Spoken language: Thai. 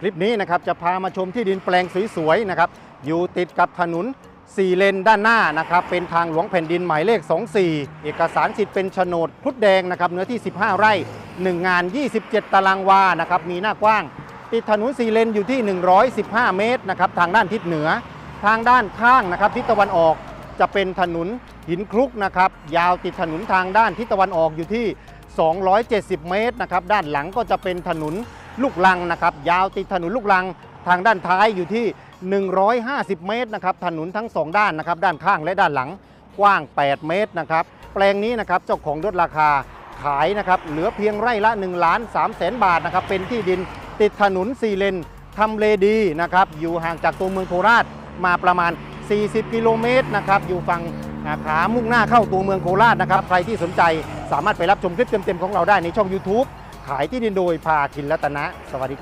คลิปนี้นะครับจะพามาชมที่ดินแปลงสวยๆนะครับอยู่ติดกับถนน4เลนด้านหน้านะครับเป็นทางหลวงแผ่นดินหมายเลข 24 เอกสารสิทธิ์เป็นโฉนดพุทธแดงนะครับเนื้อที่ 15 ไร่ 1 งาน 27 ตารางวานะครับมีหน้ากว้าง ติดถนน4เลนอยู่ที่ 115 เมตรนะครับทางด้านทิศเหนือ ทางด้านข้างนะครับทิศตะวันออกจะเป็นถนนหินคลุกนะครับยาวติดถนนทางด้านทิศตะวันออกอยู่ที่ 270 เมตรนะครับด้านหลังก็จะเป็นถนน ลูกลังนะครับ ยาวติดถนนลูกลังทางด้านท้ายอยู่ที่ 150 เมตรนะครับถนนทั้งสองด้านนะครับ ด้านข้างและด้านหลังกว้าง 8 เมตรนะครับ แปลงนี้นะครับเจ้าของลดราคาขายนะครับเหลือเพียงไร่ละ1ล้าน3แสนบาทนะครับเป็นที่ดินติดถนน4เลนทำเลดีนะครับอยู่ห่างจากตัวเมืองโคราชมาประมาณ 40 กิโลเมตรนะครับอยู่ฝั่งขามุ่งหน้าเข้าตัวเมืองโคราชนะครับใครที่สนใจสามารถไปรับชมคลิปเต็มๆของเราได้ในช่อง YouTube ขายที่ดินโดยภาคินรัตนะ สวัสดีครับ